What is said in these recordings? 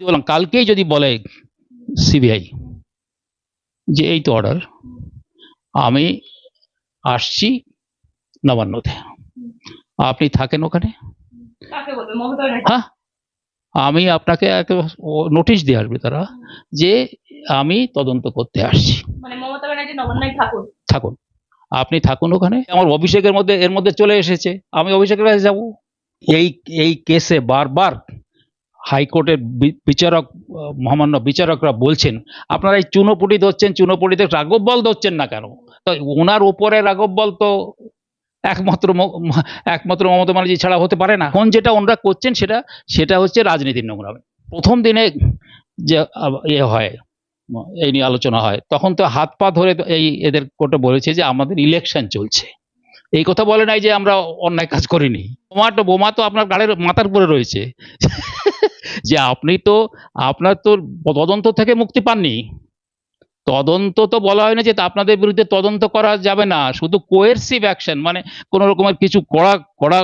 বললাম কালকেই যদি বলে সিবিআই যে এই তো অর্ডার আমি আসছি নবান্নতে। আপনি থাকেন ওখানে? হ্যাঁ। আমি আপনাকে নোটিশ দিয়ে আসবে তারা যে আমি তদন্ত করতে আসছি। মানে থাকুন। আপনি থাকুন ওখানে। আমার অভিষেকের মধ্যে এর মধ্যে চলে এসেছে। আমি অভিষেকের কাছে যাব। এই এই কেসে বারবার হাইকোর্টের বিচারক মহামান্য বিচারকরা বলছেন, আপনারা এই চুনোপুটি ধরছেন, চুনোপুটিতে রাঘব বল ধরছেন না কেন? তো ওনার উপরে রাঘব বল তো একমাত্র একমাত্র মমতা ব্যানার্জি ছাড়া হতে পারে না। এখন যেটা ওনারা করছেন সেটা সেটা হচ্ছে রাজনীতির নোংরামে প্রথম দিনে যে ইয়ে হয় এই নিয়ে আলোচনা হয়, তখন তো হাত পা ধরে এই এদের কোর্টে বলেছে যে, আমাদের ইলেকশন চলছে। এই কথা বলে নাই যে, আমরা অন্যায় কাজ করিনি। বোমা তো বোমা তো আপনার গাড়ির মাথার উপরে রয়েছে। যে আপনি তো, আপনার তো তদন্ত থেকে মুক্তি পাননি। তদন্ত তো বলা হয় না যে আপনাদের বিরুদ্ধে তদন্ত করা যাবে না। শুধু কোয়েরসিভ অ্যাকশন মানে কোনো রকমের কিছু কড়া কড়া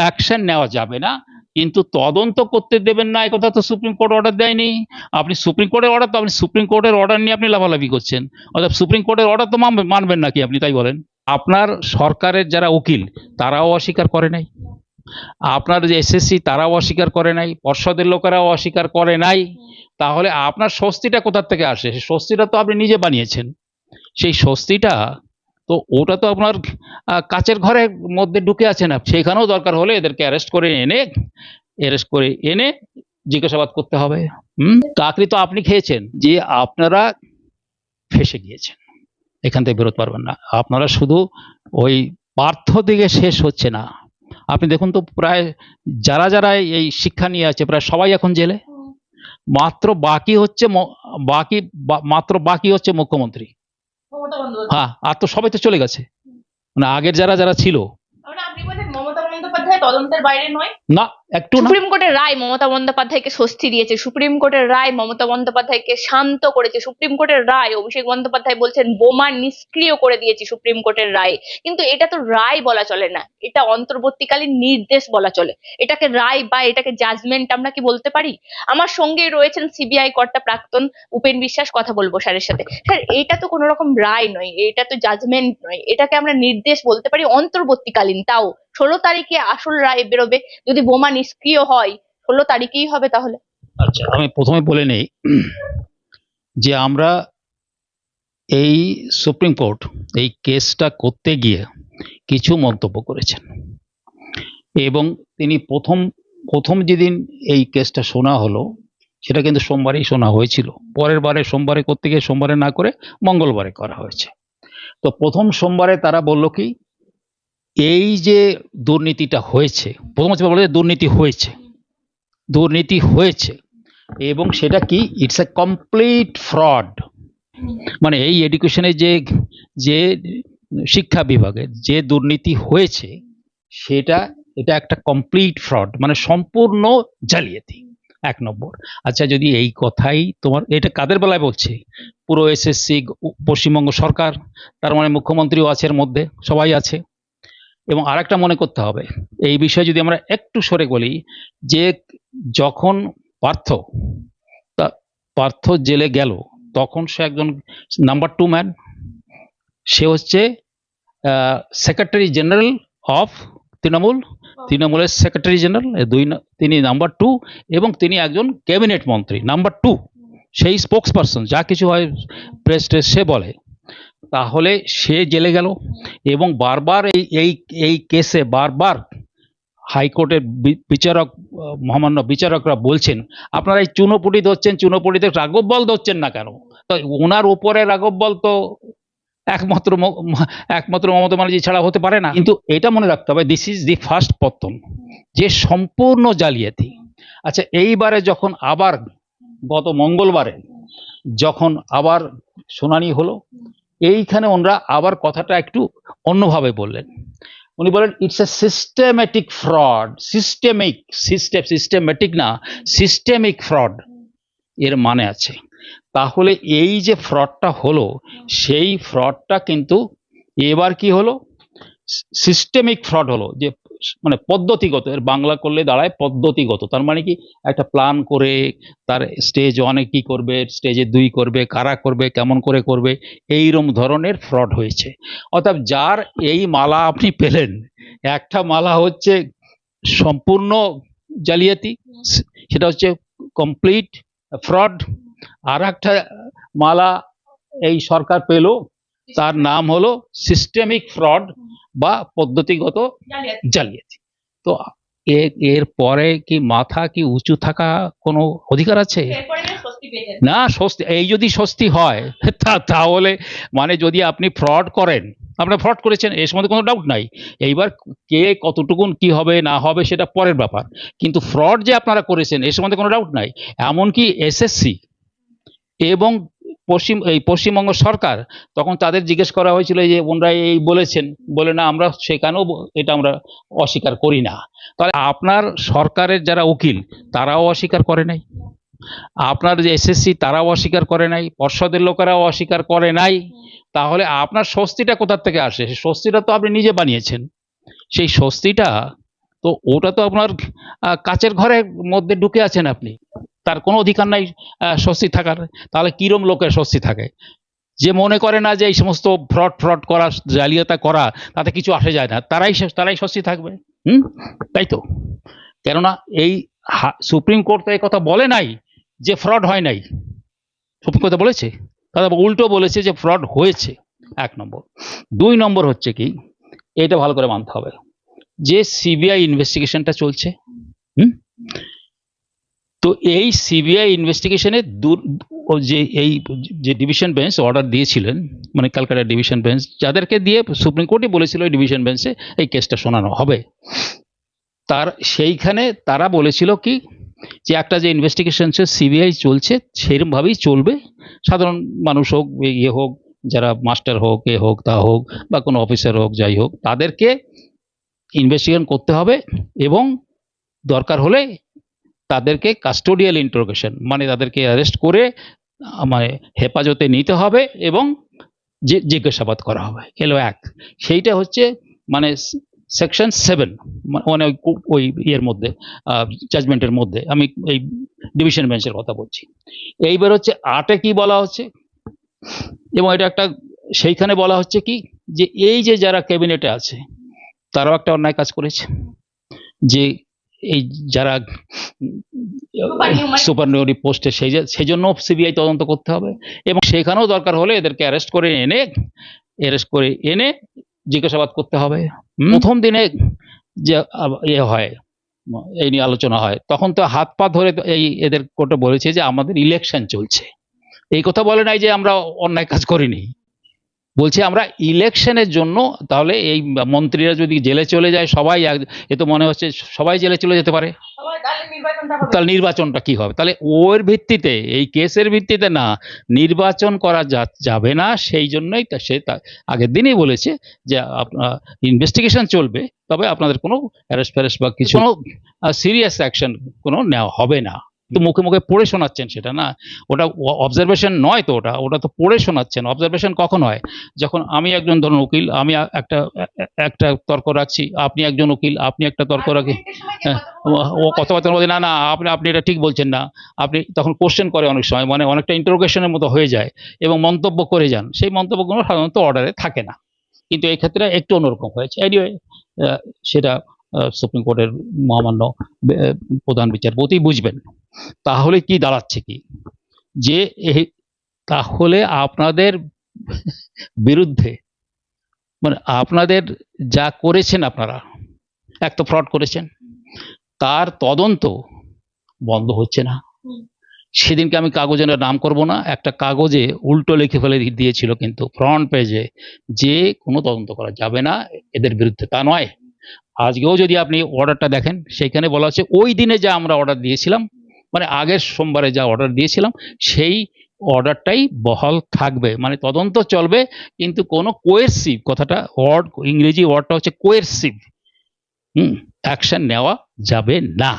অ্যাকশন নেওয়া যাবে না। কিন্তু তদন্ত করতে দেবেন না এই কথা তো সুপ্রিম কোর্ট অর্ডার দেয়নি। আপনি সুপ্রিম কোর্টের অর্ডার তো, আপনি সুপ্রিম কোর্টের অর্ডার নিয়ে আপনি লাভালাভি করছেন। অর্থাৎ সুপ্রিম কোর্টের অর্ডার তো মানবেন নাকি আপনি, তাই বলেন? আপনার সরকারের যারা উকিল, তারাও অস্বীকার করে নাই? আপনার যে এসএসসি তারাও অস্বীকার করে নাই, পর্ষদের লোকেরাও অস্বীকার করে নাই। তাহলে আপনার স্বস্তিটা কোথার থেকে আসে? সেই স্বস্তিটা তো আপনি নিজে বানিয়েছেন। সেই স্বস্তিটা তো ওটা তো আপনার কাচের ঘরের মধ্যে ঢুকে আছে না। সেখানেও দরকার হলে এদেরকে অ্যারেস্ট করে এনে অ্যারেস্ট করে এনে জিজ্ঞাসাবাদ করতে হবে। হুম? চাকরি তো আপনি খেয়েছেন, যে আপনারা ফেসে গিয়েছেন। এখান থেকে বেরোতে পারবেন না। আপনারা শুধু ওই পার্থ দিকে শেষ হচ্ছে না। আপনি দেখুন তো প্রায় যারা যারা এই শিক্ষা নিয়ে আছে প্রায় সবাই এখন জেলে। মাত্র বাকি হচ্ছে বাকি মাত্র বাকি হচ্ছে মুখ্যমন্ত্রী। হ্যাঁ আর তো সবাই তো চলে গেছে। মানে আগের যারা যারা ছিল। আপনি বলছেন মমতা বন্দ্যোপাধ্যায় তদন্তের বাইরে নয়? না একটু সুপ্রিম কোর্টের রায় মমতা বন্দ্যোপাধ্যায়কে স্বস্তি দিয়েছে। সুপ্রিম কোর্টের রায় মমতা বন্দ্যোপাধ্যায়কে শান্ত করেছে। সুপ্রিম কোর্টের রায় অভিষেক বন্দ্যোপাধ্যায় বলছেন, বোমা নিষ্ক্রিয় করে দিয়েছে সুপ্রিম কোর্টের রায়। কিন্তু এটা তো রায় বলা চলে না। এটা অন্তর্বর্তীকালীন নির্দেশ বলা চলে। এটাকে রায় বা এটাকে জাজমেন্ট আমরা কি বলতে পারি? আমার সঙ্গে রয়েছেন সিবিআই কর্তা প্রাক্তন উপেন বিশ্বাস, কথা বলব স্যারের সাথে। স্যার, এটা তো কোনো রকম রায় নয়। এটা তো জাজমেন্ট নয়। এটাকে আমরা নির্দেশ বলতে পারি অন্তর্বর্তীকালীন। তাও ষোলো তারিখে আসল রায় বেরোবে। যদি বোমা নিষ্ক্রিয় হয়, ষোলো তারিখেই হবে তাহলে। আচ্ছা আমি প্রথমে বলে নেই যে আমরা এই সুপ্রিম কোর্ট এই কেসটা করতে গিয়ে কিছু মন্তব্য করেছেন। এবং তিনি প্রথম প্রথম যেদিন এই কেসটা শোনা হলো, সেটা কিন্তু সোমবারেই শোনা হয়েছিল। পরের বারে সোমবারে করতে গিয়ে সোমবারে না করে মঙ্গলবারে করা হয়েছে। তো প্রথম সোমবারে তারা বলল কি এই যে দুর্নীতিটা হয়েছে, প্রথম হচ্ছে বলে দুর্নীতি হয়েছে দুর্নীতি হয়েছে, এবং সেটা কি? ইটস এ কমপ্লিট ফ্রড মানে এই এডুকেশনে যে যে শিক্ষা বিভাগে যে দুর্নীতি হয়েছে, সেটা, এটা একটা কমপ্লিট ফ্রড মানে সম্পূর্ণ জালিয়াতি। এক নম্বর। আচ্ছা যদি এই কথাই তোমার, এটা কাদের বেলায় বলছে? পুরো এসএসসি, পশ্চিমবঙ্গ সরকার, তার মানে মুখ্যমন্ত্রীও আছে এর মধ্যে, সবাই আছে। এবং আরেকটা মনে করতে হবে এই বিষয়ে যদি আমরা একটু সরে বলি যে যখন পার্থ তা পার্থ জেলে গেল তখন সে একজন নাম্বার টু ম্যান সে হচ্ছে সেক্রেটারি জেনারেল অফ তৃণমূল তৃণমূলের সেক্রেটারি জেনারেল দুই তিনি নাম্বার টু এবং তিনি একজন ক্যাবিনেট মন্ত্রী নাম্বার টু সেই স্পোক্স পারসন যা কিছু হয় প্রেস টেস সে বলে। তাহলে সে জেলে গেল। এবং বারবার এই এই এই কেসে বারবার হাইকোর্টের বিচারক, মহামান্য বিচারকরা বলছেন, আপনারা এই চুনোপুটি ধরছেন, চুনোপুটিতে রাঘব বল ধরছেন না কেন? তো ওনার উপরে রাঘব বল তো একমাত্র একমাত্র মমতা ব্যানার্জি ছাড়া হতে পারে না। কিন্তু এটা মনে রাখতে হবে দিস ইজ দি ফার্স্ট পত্তন যে সম্পূর্ণ জালিয়াতি। আচ্ছা এইবারে যখন আবার, গত মঙ্গলবারে যখন আবার শুনানি হলো এইখানে ওনারা আবার কথাটা একটু অন্যভাবে বললেন। উনি বলেন it's a systematic fraud systemic system systematic না সিস্টেমিক ফ্রড এর মানে আছে। তাহলে এই যে ফ্রডটা হলো, সেই ফ্রডটা কিন্তু এবার কি হলো? সিস্টেমিক ফ্রড হলো, যে মানে পদ্ধতিগত, এর বাংলা করলে দাঁড়ায় পদ্ধতিগত। তার মানে কি? একটা প্ল্যান করে তার স্টেজ ওয়ানে কি করবে স্টেজে দুই করবে, কারা করবে, কেমন করে করবে এইরকম ধরনের ফ্রড হয়েছে। অর্থাৎ যার এই মালা আপনি পেলেন, একটা মালা হচ্ছে সম্পূর্ণ জালিয়াতি, সেটা হচ্ছে কমপ্লিট ফ্রড আর একটা মালা এই সরকার পেল তার নাম হলো সিস্টেমিক ফ্রড বা পদ্ধতিগত জালিয়াতি। তো এর পরে কি মাথা কি উঁচু থাকা কোনো অধিকার আছে? না স্বস্তি এই যদি স্বস্তি হয় তাহলে মানে যদি আপনি ফ্রড করেন আপনি ফ্রড করেছেন এর সম্বন্ধে কোনো ডাউট নাই। এইবার কে কতটুকুন কি হবে না হবে সেটা পরের ব্যাপার। কিন্তু ফ্রড যে আপনারা করেছেন এর সম্বন্ধে কোনো ডাউট নাই। এমনকি এসএসসি এবং পশ্চিম, এই পশ্চিমবঙ্গ সরকার তখন তাদের জিজ্ঞেস করা হয়েছিল যে ওনারা এই বলেছেন। বলে, না, আমরা সেখানেও এটা আমরা অস্বীকার করি না। তাহলে আপনার সরকারের যারা উকিল, তারাও অস্বীকার করে নাই। আপনার যে এসএসসি, তারাও অস্বীকার করে নাই। পর্ষদের লোকেরাও অস্বীকার করে নাই। তাহলে আপনার স্বস্তিটা কোথার থেকে আসে? সেই স্বস্তিটা তো আপনি নিজে বানিয়েছেন। সেই স্বস্তিটা তো, ওটা তো আপনার কাচের ঘরের মধ্যে ঢুকে আছেন আপনি। তার কোনো অধিকার নাই স্বস্তি থাকার। তাহলে কিরম লোকের স্বস্তি থাকে? যে মনে করে না যে এই সমস্ত ফ্রড ফ্রড করা, জালিয়াতা করা, তাতে কিছু আসে যায় না। তারাই তারাই স্বস্তি থাকবে। হুম? তাই তো? কেননা এই সুপ্রিম কোর্ট তো এই কথা বলে নাই যে ফ্রড হয় নাই। সুপ্রিম কোর্ট বলেছে। তারা উল্টো বলেছে যে ফ্রড হয়েছে। এক নম্বর। দুই নম্বর হচ্ছে কি এটা ভালো করে মানতে হবে। যে সিবিআই ইনভেস্টিগেশনটা চলছে, হুম? তো এই সিবিআই ইনভেস্টিগেশনে যে এই যে ডিভিশন বেঞ্চ অর্ডার দিয়েছিলেন মানে ক্যালকাটা ডিভিশন বেঞ্চ যাদেরকে দিয়ে সুপ্রিম কোর্টই বলেছিল এই ডিভিশন বেঞ্চে এই কেসটা শোনানো হবে। তার সেইখানে তারা বলেছিল কি, যে একটা যে ইনভেস্টিগেশন সে সিবিআই চলছে, সেরমভাবেই চলবে। সাধারণ মানুষ হোক ইয়ে হোক, যারা মাস্টার হোক, এ হোক, তা হোক, বা কোনো অফিসার হোক, যাই হোক, তাদেরকে ইনভেস্টিগেশন করতে হবে এবং দরকার হলে তাদেরকে কাস্টোডিয়াল ইন্টারোগেশন মানে তাদেরকে অ্যারেস্ট করে মানে হেফাজতে নিতে হবে এবং যে জিজ্ঞাসাবাদ করা হবে। এলো এক। সেইটা হচ্ছে মানে সেকশন সেভেন মানে ওই ইয়ের মধ্যে জাজমেন্টের মধ্যে। আমি এই ডিভিশন বেঞ্চের কথা বলছি। এইবার হচ্ছে আটে কি বলা হচ্ছে? এবং এটা একটা, সেইখানে বলা হচ্ছে কি? যে এই যে যারা ক্যাবিনেটে আছে, তারাও একটা অন্যায় কাজ করেছে। যে এই যারা Supernumerary- সুপারনিউরি পোস্টে সেই যে- সেই জন্য সিবিআই তদন্ত করতে হবে। এবং সেখানেও দরকার হলে এদেরকে অ্যারেস্ট করে এনে অ্যারেস্ট করে এনে জিজ্ঞাসাবাদ করতে হবে? প্রথম দিনে যে ইয়ে হয় এই নিয়ে আলোচনা হয় তখন তো হাত পা ধরে এই এদের কোর্টে বলেছে যে আমাদের ইলেকশন চলছে। এই কথা বলে নাই যে আমরা অন্যায় কাজ করিনি। বলছে আমরা ইলেকশনের জন্য তাহলে এই মন্ত্রীরা যদি জেলে চলে যায় সবাই এক- এ তো মনে হচ্ছে সবাই জেলে চলে যেতে পারে। তাহলে নির্বাচনটা কি হবে? তাহলে ওর ভিত্তিতে এই কেসের ভিত্তিতে না নির্বাচন করা যা- যাবে না সেই জন্যই তা সে আগের দিনই বলেছে যে আপনার ইনভেস্টিগেশন চলবে তবে আপনাদের কোনো অ্যারেস্ট ফ্যারেস্ট বা কিছু সিরিয়াস অ্যাকশন কোনো নেওয়া হবে না। তো মুখে মুখে পড়ে শোনাচ্ছেন সেটা না? ওটা অবজারভেশন নয় তো ওটা ওটা তো পড়ে শোনাচ্ছেন। অবজারভেশন কখন হয়? যখন আমি একজন ধরুন উকিল আমি একটা একটা তর্ক রাখছি আপনি একজন উকিল আপনি একটা তর্ক রাখি হ্যাঁ, ও- ও কথাবার্তার মধ্যে না না আপনি আপনি এটা ঠিক বলছেন না। আপনি তখন কোশ্চেন করে অনেক সময় মানে অনেকটা ইন্টারোগেশনের মতো হয়ে যায় এবং মন্তব্য করে যান। সেই মন্তব্যগুলো সাধারণত অর্ডারে থাকে না। কিন্তু এই ক্ষেত্রে একটু অন্যরকম হয়েছে। এনিওয়ে সেটা সুপ্রিম কোর্টের মহামান্য প্রধান বিচারপতি বুঝবেন। তাহলে কি দাঁড়াচ্ছে কি? যে তাহলে আপনাদের বিরুদ্ধে মানে আপনাদের যা করেছেন আপনারা, এক তো ফ্রড করেছেন, তার তদন্ত বন্ধ হচ্ছে না। সেদিনকে আমি কাগজে নাম করব না, একটা কাগজে উল্টো লিখে ফেলে দিয়েছিল কিন্তু ফ্রন্ট পেজে যে কোনো তদন্ত করা যাবে না, এদের বিরুদ্ধে তা নয়। আজকেও যদি আপনি অর্ডারটা দেখেন, সেখানে বলা হচ্ছে ওই দিনে যা আমরা অর্ডার দিয়েছিলাম মানে আগের সোমবারে যা অর্ডার দিয়েছিলাম, সেই অর্ডারটাই বহাল থাকবে। মানে তদন্ত চলবে, কিন্তু কোনো কোয়েরসিভ কথাটা ওয়ার্ড ইংরেজি ওয়ার্ডটা হচ্ছে কোয়েরসিভ হুম অ্যাকশন নেওয়া যাবে না।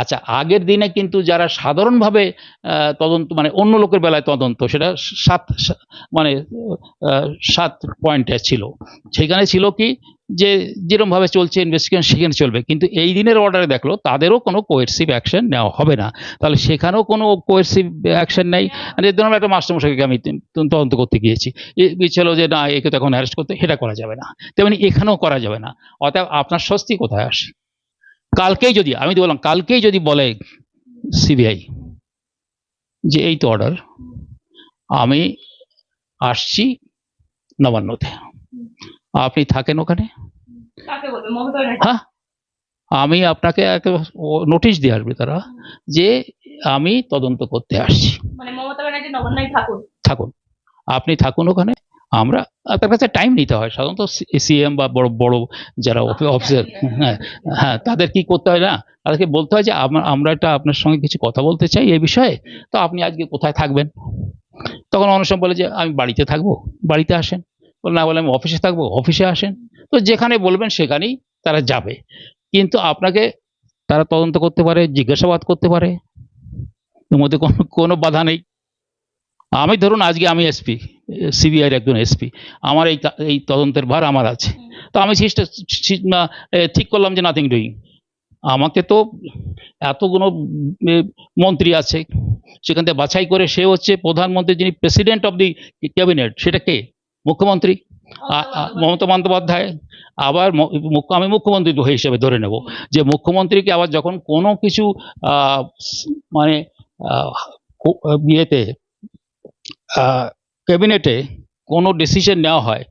আচ্ছা আগের দিনে কিন্তু যারা সাধারণভাবে তদন্ত মানে অন্য লোকের বেলায় তদন্ত, সেটা সাত মানে সাত পয়েন্টে ছিল। সেখানে ছিল কি যে যেরকম ভাবে চলছে ইনভেস্টিগেশন সেখানে চলবে। কিন্তু এই দিনের অর্ডারে দেখল, তাদেরও কোনো কোয়েরসিভ অ্যাকশন নেওয়া হবে না। তাহলে সেখানেও কোনো কোয়েরসিভ অ্যাকশন নেই। যে ধরুন একটা মাস্টারমশাইকে আমি তদন্ত করতে গিয়েছি। ছিল যে, না, একে তো এখন অ্যারেস্ট করতে সেটা করা যাবে না। তেমনি এখানেও করা যাবে না। অতএব আপনার স্বস্তি কোথায় আসে? কালকেই যদি, আমি তো বললাম, কালকেই যদি বলে সিবিআই যে, এই তো অর্ডার আমি আসছি নবান্নতে। আপনি থাকেন ওখানে? হ্যাঁ। আমি আপনাকে নোটিশ দিয়ে আসবে তারা যে আমি তদন্ত করতে আসছি। মানে থাকুন। আপনি থাকুন ওখানে। আমরা তার কাছে টাইম নিতে হয়। সাধারণত সিএম বা বড় বড় যারা অফিসার হ্যাঁ হ্যাঁ তাদের কি করতে হয় না? তাদেরকে বলতে হয় যে আমরা- একটা আপনার সঙ্গে কিছু কথা বলতে চাই এই বিষয়ে। তো আপনি আজকে কোথায় থাকবেন? তখন অনেক সময় বলে যে আমি বাড়িতে থাকব। বাড়িতে আসেন। না বলে আমি অফিসে থাকব, অফিসে আসেন। তো যেখানে বলবেন সেখানেই তারা যাবে। কিন্তু আপনাকে তারা তদন্ত করতে পারে, জিজ্ঞাসাবাদ করতে পারে। এর মধ্যে কোনো কোনো বাধা নেই। আমি ধরুন আজকে আমি এসপি, সিবিআইয়ের একজন এসপি। আমার এই এই তদন্তের ভার আমার আছে। তো আমি সিস্টেম ঠিক করলাম যে নাথিং ডুইং আমাকে তো এতগুলো মন্ত্রী আছে। সেখান থেকে বাছাই করে সে হচ্ছে প্রধানমন্ত্রী যিনি প্রেসিডেন্ট অফ দি ক্যাবিনেট সেটা কে? মুখ্যমন্ত্রী মমতা বন্দ্যোপাধ্যায় আবার আমি মুখ্যমন্ত্রী হিসেবে ধরে নেব। যে মুখ্যমন্ত্রীকে আবার যখন কোনো কিছু মানে ইয়েতে ক্যাবিনেটে কোনো ডিসিশন নেওয়া হয়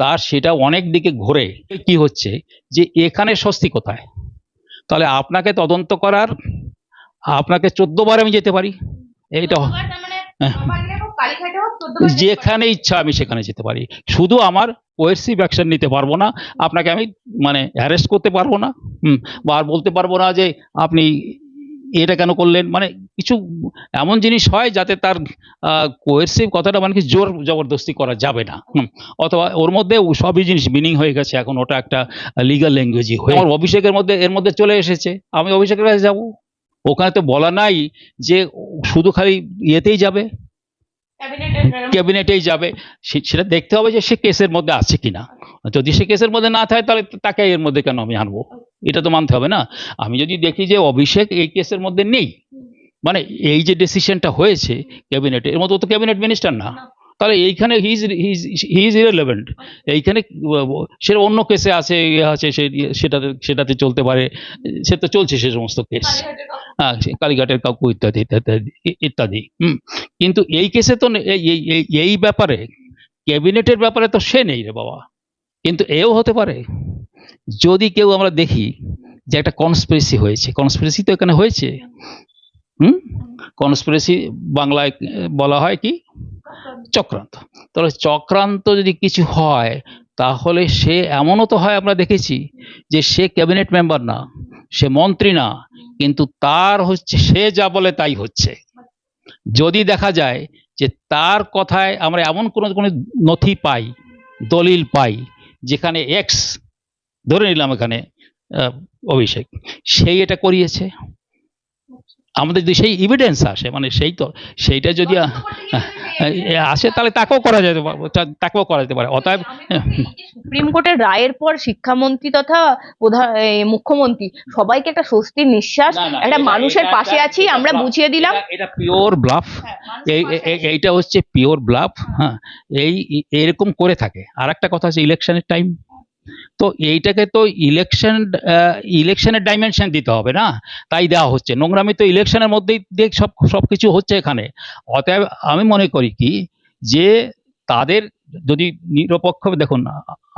তার সেটা অনেক দিকে ঘুরে। কি হচ্ছে? যে এখানে স্বস্তি কোথায়? তাহলে আপনাকে তদন্ত করার আপনাকে চোদ্দ বার আমি যেতে পারি। এইটা যেখানে ইচ্ছা আমি সেখানে যেতে পারি। শুধু আমার কোয়েরসিভ অ্যাকশন নিতে পারব না আপনাকে আমি মানে অ্যারেস্ট করতে পারব না হুম বা আর বলতে পারব না যে আপনি এটা কেন করলেন মানে কিছু এমন জিনিস হয় যাতে তার কোয়েরসিভ কথাটা মানে কি জোর জবরদস্তি করা যাবে না হুম অথবা ওর মধ্যে সবই জিনিস মিনিং হয়ে গেছে এখন ওটা একটা লিগাল ল্যাঙ্গুয়েজই হয়ে আমার অভিষেকের মধ্যে এর মধ্যে চলে এসেছে আমি অভিষেকের কাছে যাব। ওখানে তো বলা নাই যে শুধু খালি ইয়েতেই যাবে ক্যাবিনেটেই যাবে। সেটা দেখতে হবে যে সে কেসের মধ্যে আছে কিনা। যদি সে কেসের মধ্যে না থাকে তাহলে তাকে এর মধ্যে কেন আমি আনব? এটা তো মানতে হবে না। আমি যদি দেখি যে অভিষেক এই কেসের মধ্যে নেই মানে এই যে ডিসিশনটা হয়েছে ক্যাবিনেটে এর মধ্যে ও তো ক্যাবিনেট মিনিস্টার না। তাহলে এইখানে হিজ হিজ হিজ ইরেলেভেন্ট এইখানে সে অন্য কেসে আছে ইয়ে আছে সেটাতে সেটাতে চলতে পারে। সে তো চলছে সে সমস্ত কেস হ্যাঁ কালীঘাটের কাকু ইত্যাদি ইত্যাদি ইত্যাদি। হুম কিন্তু এই কেসে তো এই- এই- এই- এই ব্যাপারে ক্যাবিনেটের ব্যাপারে তো সে নেই রে বাবা। কিন্তু এও হতে পারে। যদি কেউ আমরা দেখি যে একটা কনস্পিরেসি হয়েছে কনস্পিরেসি তো এখানে হয়েছে হুম? কনস্পিরেসি বাংলায় বলা হয় কি? চক্রান্ত। তাহলে চক্রান্ত যদি কিছু হয়, তাহলে সে এমনও তো হয় আমরা দেখেছি যে সে ক্যাবিনেট মেম্বার না, সে মন্ত্রী না, কিন্তু তার হচ্ছে, সে যা বলে তাই হচ্ছে। যদি দেখা যায় যে তার কথায় আমরা এমন কোনো কোনো নথি পাই, দলিল পাই, যেখানে এক্স ধরে নিলাম এখানে অভিষেক, সেই এটা করিয়েছে। আমাদের যদি সেই এভিডেন্স আসে মানে সেই তো সেইটা যদি আসে তাহলে তাকেও করা যেতে পারে তাকেও করা যেতে পারে। অতএব সুপ্রিম কোর্টের রায়ের পর শিক্ষামন্ত্রী তথা প্রধান মুখ্যমন্ত্রী সবাইকে একটা স্বস্তির নিঃশ্বাস একটা মানুষের পাশে আছি আমরা বুঝিয়ে দিলাম। এটা- এটা পিওর ব্লাফ হ্যাঁ, এই এই- এই- এইটা হচ্ছে পিওর ব্লাফ হ্যাঁ। এই এই- এরকম করে থাকে। আর একটা কথা আছে ইলেকশনের টাইম তো এইটাকে তো ইলেকশন ইলেকশনের ডাইমেনশন দিতে হবে না? তাই দেওয়া হচ্ছে। নোংরামি তো ইলেকশনের মধ্যেই দেখ সব সব কিছু হচ্ছে এখানে। অতএব আমি মনে করি কি, যে তাদের যদি নিরপেক্ষ, দেখুন,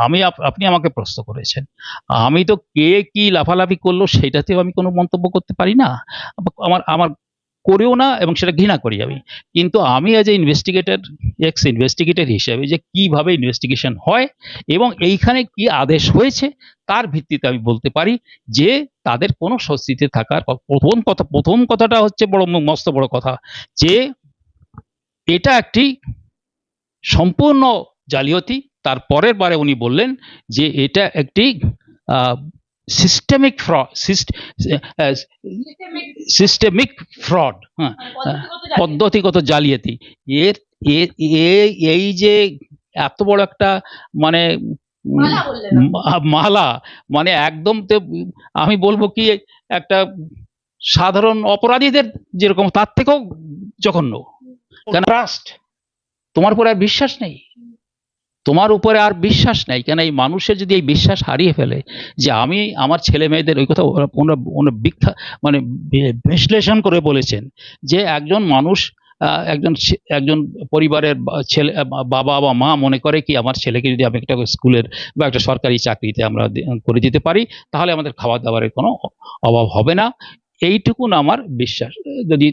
আমি আপনি আমাকে প্রশ্ন করেছেন। আমি তো কে কি লাফালাফি করল, সেটাতেও আমি কোনো মন্তব্য করতে পারি না। আমার আমার করেও না এবং সেটা ঘৃণা করি আমি। কিন্তু আমি as a investigator ex investigator হিসেবে যে কীভাবে ইনভেস্টিগেশন হয় এবং এইখানে কি আদেশ হয়েছে, তার ভিত্তিতে আমি বলতে পারি যে তাদের কোনো স্বস্তিতে থাকার প্রথম কথা, প্রথম কথাটা হচ্ছে বড় মস্ত বড় কথা যে এটা একটি সম্পূর্ণ জালিয়াতি। তার পরের বারে উনি বললেন যে এটা একটি সিস্টেমিক ফ্রড সিস্টেমিক ফ্রড হ্যাঁ পদ্ধতিগত জালিয়াতি। এর এই যে এত বড় একটা মানে মালা মানে একদম তো আমি বলব কি একটা সাধারণ অপরাধীদের যেরকম তার থেকেও জঘন্য। ট্রাস্ট তোমার উপরে আর বিশ্বাস নেই? তোমার উপরে আর বিশ্বাস নেই। কেন এই মানুষের যদি এই বিশ্বাস হারিয়ে ফেলে যে আমি আমার ছেলে মেয়েদের ওই কথা ওনারা ওনারা বিখ্যা মানে বিশ্লেষণ করে বলেছেন যে একজন মানুষ একজন একজন পরিবারের ছেলে বাবা বা মা মনে করে কি আমার ছেলেকে যদি আমি একটা স্কুলের বা একটা সরকারি চাকরিতে আমরা করে দিতে পারি, তাহলে আমাদের খাবার দাবারের কোনো অভাব হবে না। এইটুকুন আমার বিশ্বাস। যদি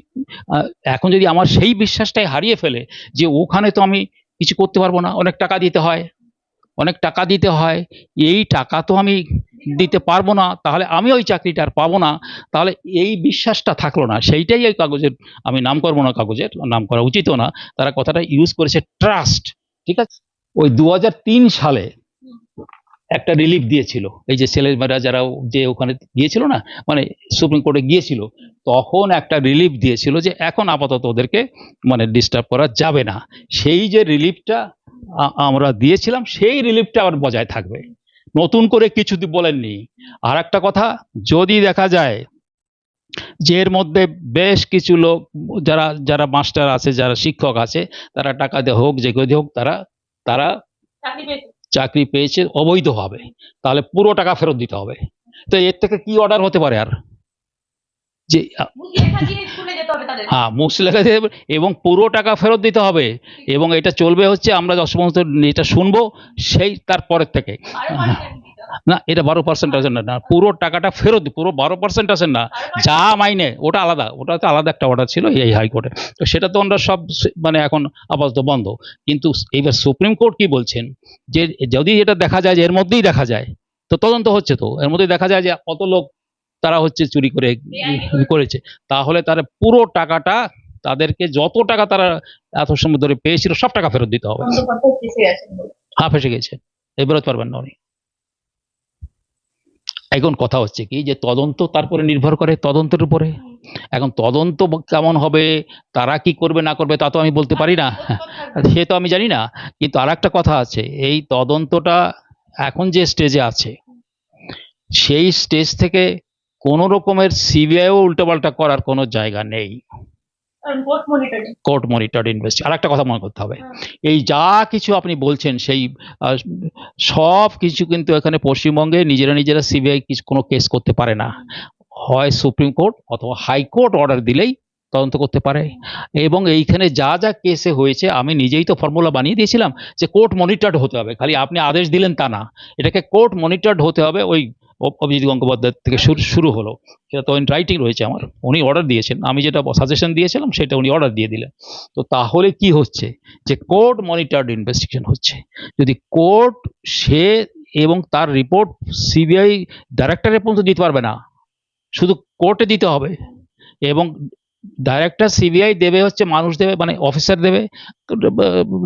এখন যদি আমার সেই বিশ্বাসটাই হারিয়ে ফেলে যে ওখানে তো আমি কিছু করতে পারব না, অনেক টাকা দিতে হয়। অনেক টাকা দিতে হয়, এই টাকা তো আমি দিতে পারব না, তাহলে আমি ওই চাকরিটা আর পাবো না। তাহলে এই বিশ্বাসটা থাকল না, সেইটাই ওই কাগজের, আমি নাম করব না কাগজের, নাম করা উচিতও না, তারা কথাটা ইউজ করেছে ট্রাস্ট ঠিক আছে? ওই দু হাজার তিন সালে একটা রিলিফ দিয়েছিল। এই যে ছেলেমেয়েরা যারা যে ওখানে গিয়েছিল না মানে সুপ্রিম কোর্টে গিয়েছিল, তখন একটা রিলিফ দিয়েছিল যে এখন আপাতত ওদেরকে মানে ডিস্টার্ব করা যাবে না। সেই যে রিলিফটা আমরা দিয়েছিলাম, সেই রিলিফটা আবার বজায় থাকবে। নতুন করে কিছু বলেননি। আর একটা কথা, যদি দেখা যায় যে এর মধ্যে বেশ কিছু লোক, যারা যারা মাস্টার আছে, যারা শিক্ষক আছে, তারা টাকা দিয়ে হোক, যে হোক, তারা তারা চাকরি পেয়েছে অবৈধ হবে অবৈধভাবে। তাহলে পুরো টাকা ফেরত দিতে হবে। তো এর থেকে কি অর্ডার হতে পারে আর? যে দিয়ে হ্যাঁ মুসলেখা দেবে এবং পুরো টাকা ফেরত দিতে হবে। এবং এটা চলবে হচ্ছে আমরা সমস্ত এটা শুনব সেই তারপরের থেকে। না এটা বারো পার্সেন্ট আছে না না পুরো টাকাটা ফেরত পুরো বারো পার্সেন্ট আছে না যা মাইনে ওটা আলাদা ওটা তো আলাদা একটা অর্ডার ছিল এই হাইকোর্টে। তো সেটা তো আমরা সব মানে এখন আপাতত বন্ধ। কিন্তু এইবার সুপ্রিম কোর্ট কি বলছেন? যে যদি এটা দেখা যায় যে এর মধ্যেই দেখা যায় তো তদন্ত হচ্ছে তো। এর মধ্যেই দেখা যায় যে কত লোক তারা হচ্ছে চুরি করে করেছে। তাহলে তারা পুরো টাকাটা তাদেরকে যত টাকা তারা এত সময় ধরে পেয়েছিল সব টাকা ফেরত দিতে হবে। ফেঁসে হাফ এসে গেছে। এই বেরোতে পারবেন না উনি। এখন কথা হচ্ছে কি যে তদন্ত তারপরে নির্ভর করে তদন্তের উপরে। এখন তদন্ত কেমন হবে, তারা কি করবে, না করবে তা তো আমি বলতে পারি না। সে তো আমি জানি না, কিন্তু আর একটা কথা আছে, এই তদন্তটা এখন যে স্টেজে আছে, সেই স্টেজ থেকে কোনো রকমের সিবিআইও উল্টোপাল্টা করার কোনো জায়গা নেই। কোর্ট মনিটরিং ইনভেস্ট আর একটা কথা মনে করতে হবে। এই যা কিছু আপনি বলছেন সেই সব কিছু কিন্তু এখানে পশ্চিমবঙ্গে নিজেরা নিজেরা সিবিআই কিছু কোনো কেস করতে পারে না। হয় সুপ্রিম কোর্ট অথবা হাইকোর্ট অর্ডার দিলেই তদন্ত করতে পারে। এবং এইখানে যা যা কেসে হয়েছে আমি নিজেই তো ফর্মুলা বানিয়ে দিয়েছিলাম যে কোর্ট মনিটর্ড হতে হবে। খালি আপনি আদেশ দিলেন তা না। এটাকে কোর্ট মনিটর্ড হতে হবে ওই অভিজিৎ গঙ্গোপাধ্যায় থেকে শুরু শুরু হলো। সেটা তো রাইটিং রয়েছে আমার। উনি অর্ডার দিয়েছেন। আমি যেটা সাজেশন দিয়েছিলাম, সেটা উনি অর্ডার দিয়ে দিলেন। তো তাহলে কি হচ্ছে? যে কোর্ট মনিটর্ড ইনভেস্টিগেশন হচ্ছে। যদি কোর্ট সে এবং তার রিপোর্ট সিবিআই ডাইরেক্টরের পর্যন্ত দিতে পারবে না, শুধু কোর্টে দিতে হবে এবং ডাইরেক্টর সিবিআই দেবে হচ্ছে, মানুষ দেবে মানে অফিসার দেবে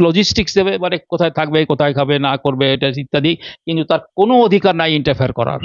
লজিস্টিক্স দেবে মানে কোথায় থাকবে, কোথায় খাবে, না করবে, এটা ইত্যাদি, কিন্তু তার কোনো অধিকার নাই ইন্টারফেয়ার করার।